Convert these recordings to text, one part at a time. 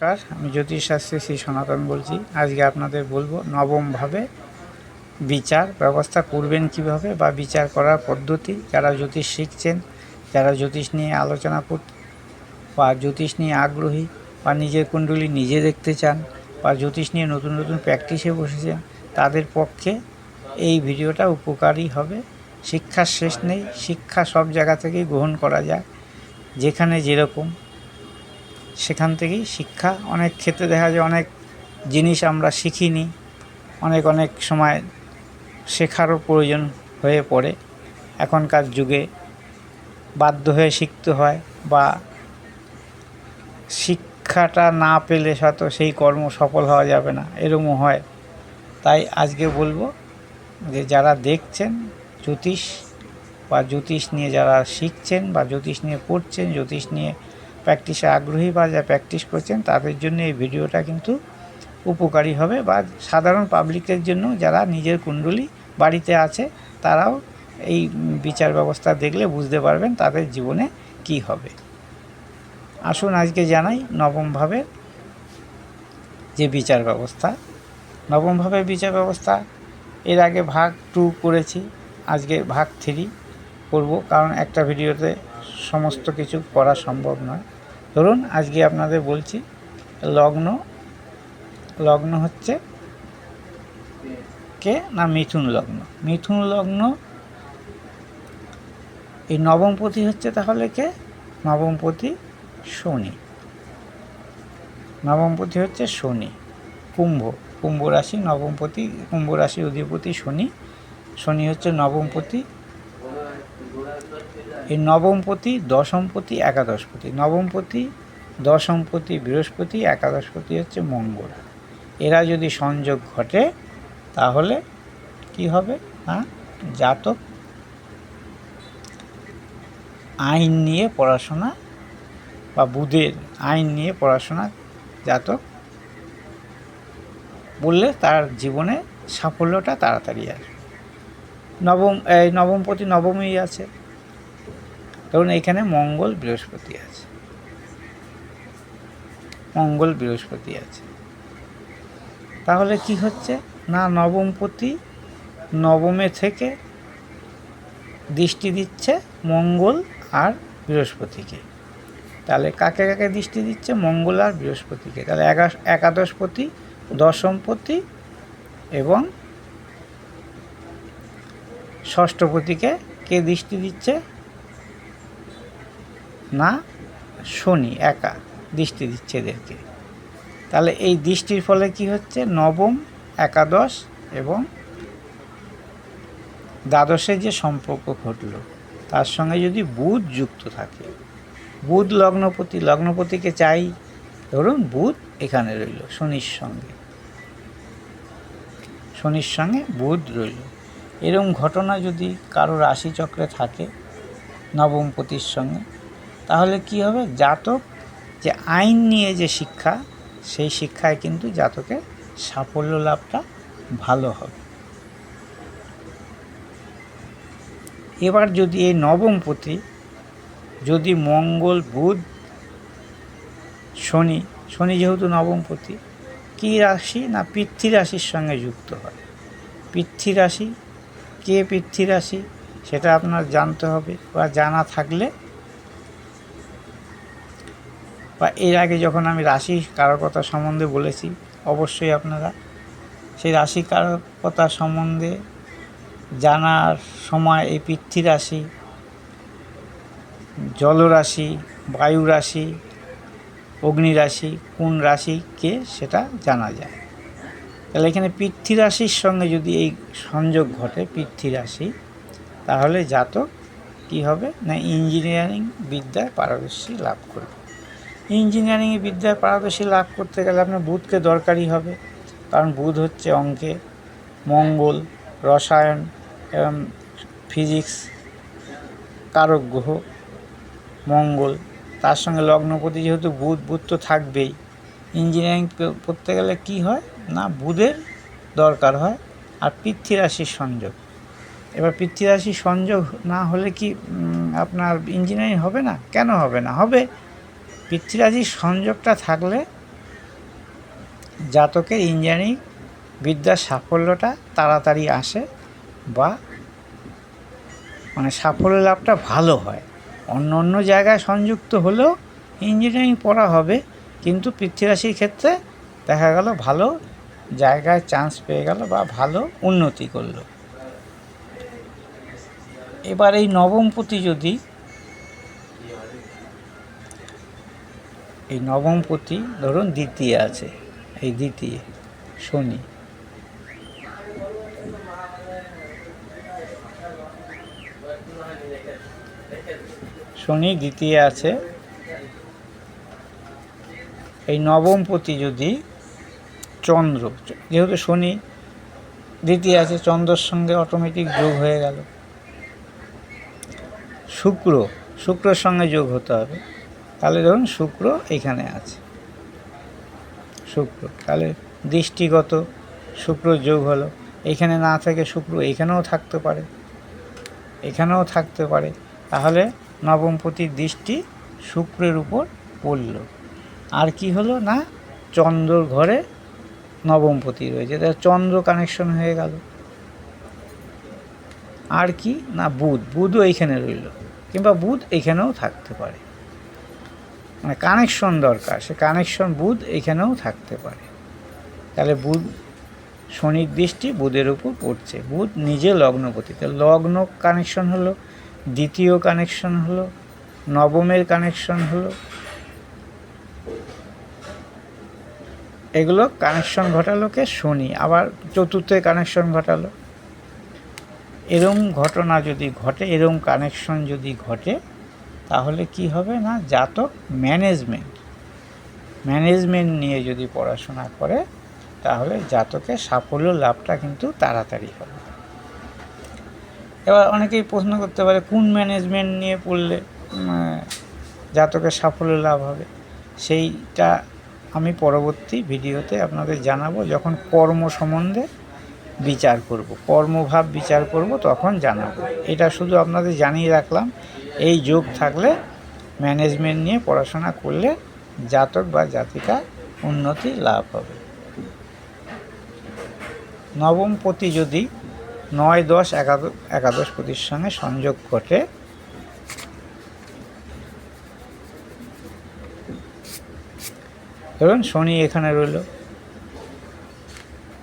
নমস্কার, আমি জ্যোতিষশাস্ত্রী শ্রী সনাতন বলছি। আজকে আপনাদের বলব, নবমভাবে বিচার ব্যবস্থা করবেন কীভাবে বা বিচার করার পদ্ধতি। যারা জ্যোতিষ শিখছেন, যারা জ্যোতিষ নিয়ে আলোচনা কর, বা জ্যোতিষ নিয়ে আগ্রহী, বা নিজের কুণ্ডলী নিজে দেখতে চান, বা জ্যোতিষ নিয়ে নতুন নতুন প্র্যাকটিসে বসেছেন, তাদের পক্ষে এই ভিডিওটা উপকারী হবে। শিক্ষার শেষ নেই, শিক্ষা সব জায়গা থেকেই গ্রহণ করা যায়, যেখানে যেরকম সেখান থেকেই শিক্ষা। অনেক ক্ষেত্রে দেখা যায় অনেক জিনিস আমরা শিখিনি। অনেক অনেক সময় শেখারও প্রয়োজন হয়ে পড়ে। এখনকার যুগে বাধ্য হয়ে শিখতে হয় বা শিক্ষাটা না পেলে হয়তো সেই কর্ম সফল হওয়া যাবে না এরকমও হয়। তাই আজকে বলব যে যারা দেখছেন জ্যোতিষ বা জ্যোতিষ নিয়ে যারা শিখছেন বা জ্যোতিষ নিয়ে পড়ছেন, জ্যোতিষ নিয়ে প্র্যাকটিসে আগ্রহী বা যা প্র্যাকটিস করছেন, তাদের জন্য এই ভিডিওটা কিন্তু উপকারী হবে বা সাধারণ পাবলিকের জন্য যারা নিজের কুণ্ডলী বাড়িতে আছে, তারাও এই বিচার ব্যবস্থা দেখলে বুঝতে পারবেন তাদের জীবনে কি হবে। আসুন আজকে জানাই নবমভাবে যে বিচার ব্যবস্থা। নবমভাবে বিচার ব্যবস্থা, এর আগে ভাগ টু করেছি, আজকে ভাগ থ্রি করব, কারণ একটা ভিডিওতে সমস্ত কিছু করা সম্ভব নয়। ধরুন, আজকে আপনাদের বলছি, লগ্ন লগ্ন হচ্ছে কে না মিথুন লগ্ন? মিথুন লগ্ন, এই নবমপতি হচ্ছে তাহলে কে? নবমপতি শনি। নবমপতি হচ্ছে শনি, কুম্ভ। কুম্ভ রাশি নবমপতি কুম্ভ রাশি অধিপতি শনি। শনি হচ্ছে নবমপতি এই নবমপতি দশমপতি একাদশপতি নবমপতি দশমপতি বৃহস্পতি একাদশপতি হচ্ছে মঙ্গল। এরা যদি সংযোগ ঘটে, তাহলে কি হবে? না জাতক আইন নিয়ে পড়াশোনা বা বুধের আইন নিয়ে পড়াশোনা জাতক বললে তার জীবনে সাফল্যটা তাড়াতাড়ি আসবে। নবম, এই নবমপতি নবমই আছে। ধরুন এখানে মঙ্গল বৃহস্পতি আছে। মঙ্গল বৃহস্পতি আছে। তাহলে কি হচ্ছে? না নবমপতি নবমে থেকে দৃষ্টি দিচ্ছে মঙ্গল আর বৃহস্পতিকে। তাহলে কাকে কাকে দৃষ্টি দিচ্ছে? মঙ্গল আর বৃহস্পতিকে। তাহলে একা- একাদশপতি দশমপতি এবং ষষ্ঠপতিকে কে দৃষ্টি দিচ্ছে? না, শনি, একা দৃষ্টি দিচ্ছে এদেরকে। তাহলে এই দৃষ্টির ফলে কি হচ্ছে? নবম, একাদশ এবং দ্বাদশের যে সম্পর্ক ঘটলো, তার সঙ্গে যদি বুধ যুক্ত থাকে, বুধ লগ্নপতি, লগ্নপতিকে চাই, ধরুন বুধ এখানে রইল, শনির সঙ্গে। শনির সঙ্গে বুধ রইল। এরকম ঘটনা যদি কারও রাশিচক্রে থাকে নবমপতির সঙ্গে, তাহলে কি হবে? জাতক যে আইন নিয়ে যে শিক্ষা, সেই শিক্ষায় কিন্তু জাতকের সাফল্য লাভটা ভালো হবে। এবার যদি এই নবমপতি যদি মঙ্গল, বুধ, শনি শনি যেহেতু নবমপতি কী রাশি না পৃথ্বী রাশির সঙ্গে যুক্ত হয়? পৃথ্বী রাশি কে পৃথ্বী রাশি সেটা আপনার জানতে হবে বা জানা থাকলে বা এর আগে যখন আমি রাশি কারকতা সম্বন্ধে বলেছি, অবশ্যই আপনারা সেই রাশি কারকতা সম্বন্ধে জানার সময় এই পৃথ্বী রাশি জলরাশি বায়ু রাশি, অগ্নি রাশি, কোন রাশিকে সেটা জানা যায়। তাহলে এখানে পৃথ্বী রাশির সঙ্গে যদি এই সংযোগ ঘটে পৃথ্বী রাশি তাহলে জাতক কী হবে? না ইঞ্জিনিয়ারিং বিদ্যায় পারদর্শী লাভ করবে। ইঞ্জিনিয়ারিং বিদ্যায় পারদর্শী লাভ করতে গেলে আপনার বুধকে দরকারই হবে। কারণ বুধ হচ্ছে অঙ্কে মঙ্গল, রসায়ন এবং ফিজিক্স কারক গ্রহ, মঙ্গল। তার সঙ্গে লগ্নপতি যেহেতু বুধ বুধ তো থাকবেই। ইঞ্জিনিয়ারিং পড়তে গেলে কি হয়? না বুধের দরকার হয়, আর পৃথ্বী রাশির সংযোগ। এবার পৃথ্বী রাশির সংযোগ না হলে কি আপনার ইঞ্জিনিয়ারিং হবে না? কেন হবে না? হবে পৃথ্বী রাশির সংযোগটা থাকলে জাতকের ইঞ্জিনিয়ারিং বিদ্যার সাফল্যটা তাড়াতাড়ি আসে বা মানে সাফল্য লাভটা ভালো হয়। অন্য অন্য জায়গায় সংযুক্ত হলেও ইঞ্জিনিয়ারিং পড়া হবে, কিন্তু পৃথ্বীরাশির ক্ষেত্রে দেখা গেল ভালো জায়গায় চান্স পেয়ে গেল বা ভালো উন্নতি করল। এবার এই নবমপতি যদি, এই নবমপতি ধরুন দ্বিতীয় আছে, এই দ্বিতীয়, শনি। শনি দ্বিতীয় আছে। এই নবমপতি যদি চন্দ্র। যেহেতু শনি দ্বিতীয় আছে, চন্দ্রর সঙ্গে অটোমেটিক যোগ হয়ে গেল। শুক্র, শুক্রর সঙ্গে যোগ হতে হবে। তাহলে ধরুন শুক্র এখানে আছে। শুক্র, তাহলে দৃষ্টিগত শুক্র যোগ হলো। এখানে না থেকে শুক্র এখানেও থাকতে পারে। এখানেও থাকতে পারে। তাহলে নবমপতির দৃষ্টি শুক্রের উপর পড়ল। আর কি হলো না? চন্দ্রর ঘরে নবমপতি রয়েছে। তাহলে চন্দ্র কানেকশন হয়ে গেল। আর কি? না, বুধ। বুধও এইখানে রইল। কিংবা বুধ এখানেও থাকতে পারে। মানে কানেকশন দরকার। সে কানেকশন বুধ এখানেও থাকতে পারে। তাহলে বুধ শনির দৃষ্টি বুধের উপর পড়ছে। বুধ নিজে লগ্নপতি। তো লগ্ন কানেকশন হলো, দ্বিতীয় কানেকশন হলো, নবমের কানেকশন হলো এগুলো কানেকশন ঘটালো কে? শনি। আবার চতুর্থে কানেকশন ঘটালো। এরম ঘটনা যদি ঘটে, এরম কানেকশন যদি ঘটে, তাহলে কি হবে না? জাতক ম্যানেজমেন্ট ম্যানেজমেন্ট নিয়ে যদি পড়াশোনা করে, তাহলে জাতকের সাফল্য লাভটা কিন্তু তাড়াতাড়ি হবে। এবার অনেকেই প্রশ্ন করতে পারে, কোন ম্যানেজমেন্ট নিয়ে পড়লে জাতকের সাফল্য লাভ হবে? সেইটা আমি পরবর্তী ভিডিওতে আপনাদের জানাব যখন কর্ম সম্বন্ধে বিচার করব। কর্মভাব বিচার করব তখন জানাব। এটা শুধু আপনাদের জানিয়ে রাখলাম, এই যোগ থাকলে ম্যানেজমেন্ট নিয়ে পড়াশোনা করলে জাতক বা জাতিকা উন্নতি লাভ হবে। নবম পতি যদি নয় দশ একাদশ একাদশ পতির সঙ্গে সংযোগ ঘটে ধরুন শনি এখানে রইল।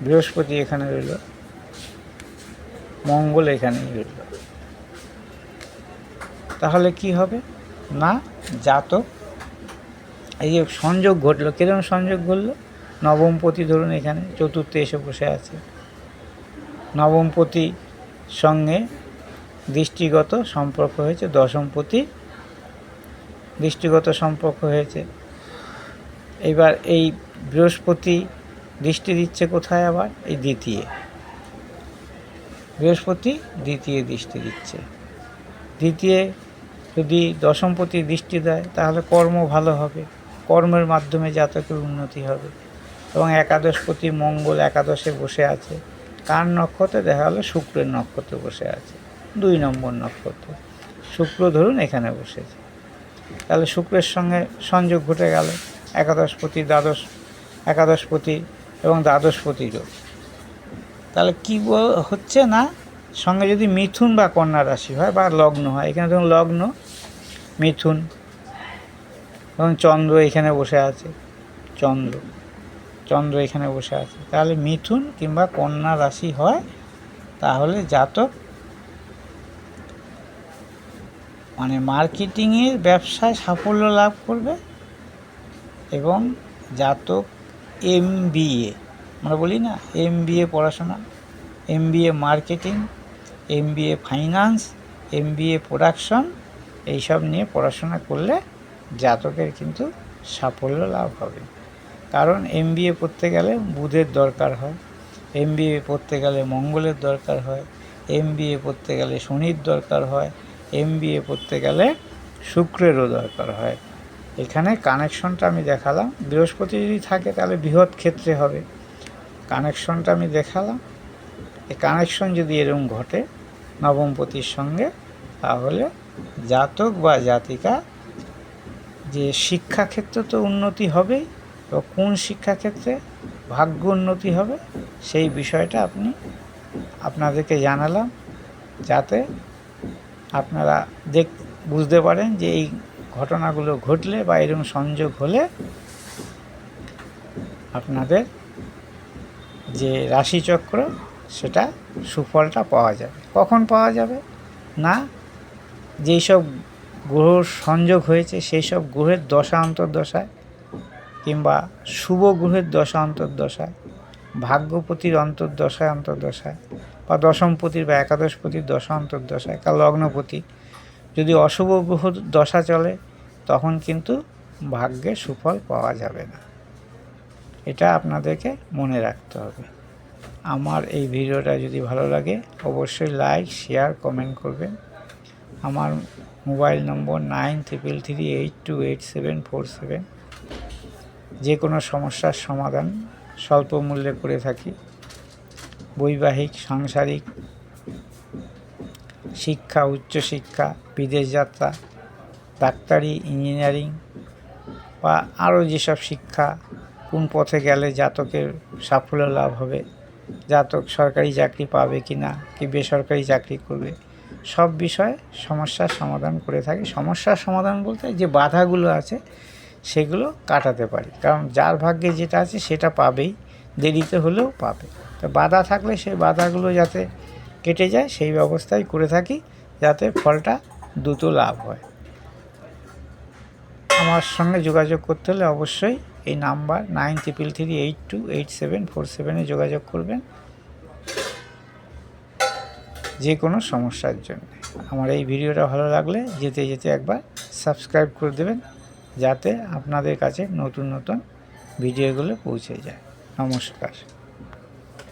বৃহস্পতি এখানে রইল। মঙ্গল এখানেই রইল। তাহলে কি হবে? না, জাতক। এই যে সংযোগ ঘটলো, কীরকম সংযোগ ঘটলো? নবমপতি ধরুন এখানে, চতুর্থে এসে বসে আছে। নবমপতি সঙ্গে দৃষ্টিগত সম্পর্ক হয়েছে দশমপতি দৃষ্টিগত সম্পর্ক হয়েছে। এবার এই বৃহস্পতি দৃষ্টি দিচ্ছে কোথায় আবার? এই দ্বিতীয়। বৃহস্পতি দ্বিতীয় দৃষ্টি দিচ্ছে। দ্বিতীয় যদি দশমপতি দৃষ্টি দেয়, তাহলে কর্ম ভালো হবে। কর্মের মাধ্যমে জাতকের উন্নতি হবে। এবং একাদশপতি মঙ্গল একাদশে বসে আছে। কার নক্ষত্রে? দেখা গেলো শুক্রের নক্ষত্রে বসে আছে। দুই নম্বর নক্ষত্র। শুক্র ধরুন এখানে বসেছে। তাহলে শুক্রের সঙ্গে সংযোগ ঘটে গেল। একাদশপতি দ্বাদশ একাদশপতি এবং দ্বাদশপতি যোগ। তাহলে কী হচ্ছে না? সঙ্গে যদি মিথুন বা কন্যা রাশি হয় বা লগ্ন হয়, এখানে ধরুন লগ্ন, মিথুন এবং চন্দ্র এখানে বসে আছে, চন্দ্র চন্দ্র এখানে বসে আছে। তাহলে মিথুন কিংবা কন্যা রাশি হয়, তাহলে জাতক মানে মার্কেটিংয়ের ব্যবসায় সাফল্য লাভ করবে এবং জাতক এম আমরা বলি না এম পড়াশোনা M marketing M finance M production, এইসব নিয়ে পড়াশোনা করলে জাতকের কিন্তু সাফল্য লাভ হবে। কারণ এম পড়তে গেলে বুধের দরকার হয় এম পড়তে গেলে মঙ্গলের দরকার হয় এম পড়তে গেলে শনির দরকার হয় এম পড়তে গেলে শুক্রেরও দরকার হয়। এখানে কানেকশনটা আমি দেখালাম। বৃহস্পতি যদি থাকে তাহলে বৃহৎ ক্ষেত্রে হবে। কানেকশনটা আমি দেখালাম। এই কানেকশন যদি এরকম ঘটে নবমপতির সঙ্গে, তাহলে জাতক বা জাতিকা যে শিক্ষাক্ষেত্রে তো উন্নতি হবেই, তো কোন শিক্ষাক্ষেত্রে ভাগ্য উন্নতি হবে, সেই বিষয়টা আপনি আপনাদেরকে জানালাম। যাতে আপনারা দেখ, বুঝতে পারেন যে এই ঘটনাগুলো ঘটলে বা এরকম সংযোগ হলে আপনাদের যে রাশিচক্র, সেটা সুফলটা পাওয়া যাবে। কখন পাওয়া যাবে? না, যেই সব গ্রহ সংযোগ হয়েছে, সেই সব গ্রহের দশা অন্তর্দশায় কিংবা শুভ গ্রহের দশা অন্তর্দশায়, ভাগ্যপতির অন্তর্দশায় অন্তর্দশায় বা দশমপতির বা একাদশপতির দশা অন্তর্দশায়, কাল লগ্নপতি যদি অশুভ গ্রহ দশা চলে, তখন কিন্তু ভাগ্যে সুফল পাওয়া যাবে না। এটা আপনাদেরকে মনে রাখতে হবে। আমার এই ভিডিওটা যদি ভালো লাগে, অবশ্যই লাইক, শেয়ার, কমেন্ট করবেন। আমার mobile number nine triple three eight two eight seven four seven. যে কোনো সমস্যার সমাধান স্বল্প মূল্যে করে থাকি। বৈবাহিক, সাংসারিক শিক্ষা, উচ্চশিক্ষা, বিদেশ যাত্রা, ডাক্তারি, ইঞ্জিনিয়ারিং বা আরও যেসব শিক্ষা, কোন পথে গেলে জাতকের সাফল্য লাভ হবে, জাতক সরকারি চাকরি পাবে কি না কি বেসরকারি চাকরি করবে, সব বিষয়ে সমস্যার সমাধান করে থাকি। সমস্যার সমাধান বলতে যে বাধাগুলো আছে, সেগুলো কাটাতে পারি। কারণ যার ভাগ্যে যেটা আছে সেটা পাবেই, দেরিতে হলেও পাবে। তো বাধা থাকলে সেই বাধাগুলো যাতে কেটে যায়, সেই ব্যবস্থাই করে থাকি যাতে ফলটা দ্রুত লাভ হয়। আমার সঙ্গে যোগাযোগ করতে হলে অবশ্যই এই number nine triple three eight two eight seven four সেভেনে যোগাযোগ করবেন। যে কোনো সমস্যার জন্য। আমার এই ভিডিওটা ভালো লাগলে যেতে যেতে একবার সাবস্ক্রাইব করে দেবেন যাতে আপনাদের কাছে নতুন নতুন ভিডিওগুলো পৌঁছে যায়। নমস্কার।